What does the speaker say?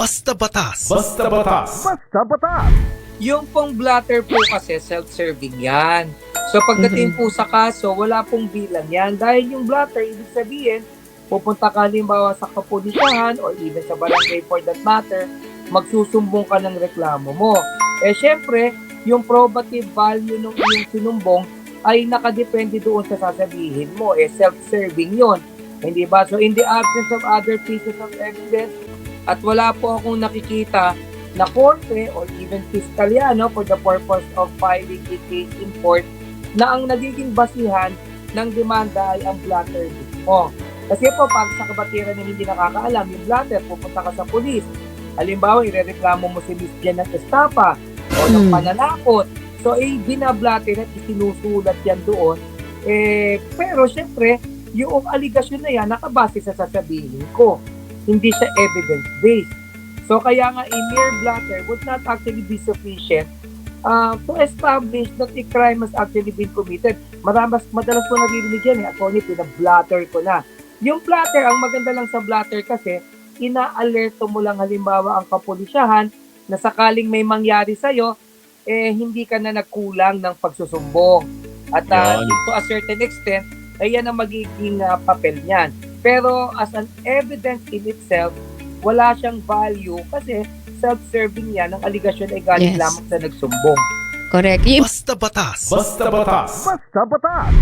Basta batas. Basta batas. Yung pong blatter po kasi self-serving yan. So pagdating po sa kaso, wala pong bilang yan. Dahil yung blatter, ibig sabihin, pupunta ka halimbawa sa kapulisahan or even sa barangay for that matter, magsusumbong ka ng reklamo mo. Eh syempre, yung probative value ng iyong sinumbong ay nakadepende doon sa sasabihin mo. Eh self-serving yon Hindi ba? So in the absence of other pieces of evidence, at wala po akong nakikita na korte or even fiskalya no, for the purpose of filing a case in court na ang nagiging basihan ng demanda ay ang blatter mismo. Kasi po, pag sa kabatiran na hindi nakakaalam, yung blatter, pupunta ka sa pulis. Halimbawa, irereklamo mo si Miss Jen ng estapa o ng Mm. pananakot. So, eh, binablatter at isinusulat yan doon. Eh, pero syempre, yung aligasyon na yan, nakabase sa sasabihin ko. Hindi siya evidence-based. So kaya nga a mere blatter would not actually be sufficient uh, to establish that a crime has actually been committed. Madalas, madalas ko naririnig yan eh. Attorney, pinablatter ko na. Yung blatter, ang maganda lang sa blatter kasi, ina-alerto mo lang halimbawa ang kapulisyahan na sakaling may mangyari sa'yo, eh hindi ka na nagkulang ng pagsusumbong. At uh, to a certain extent, ay yan ang magiging uh, papel niyan. Pero as an evidence in itself, wala siyang value kasi self-serving yan. Ang aligasyon ay galing Yes. lamang sa nagsumbong. Correct. Basta batas. Basta batas. Basta batas.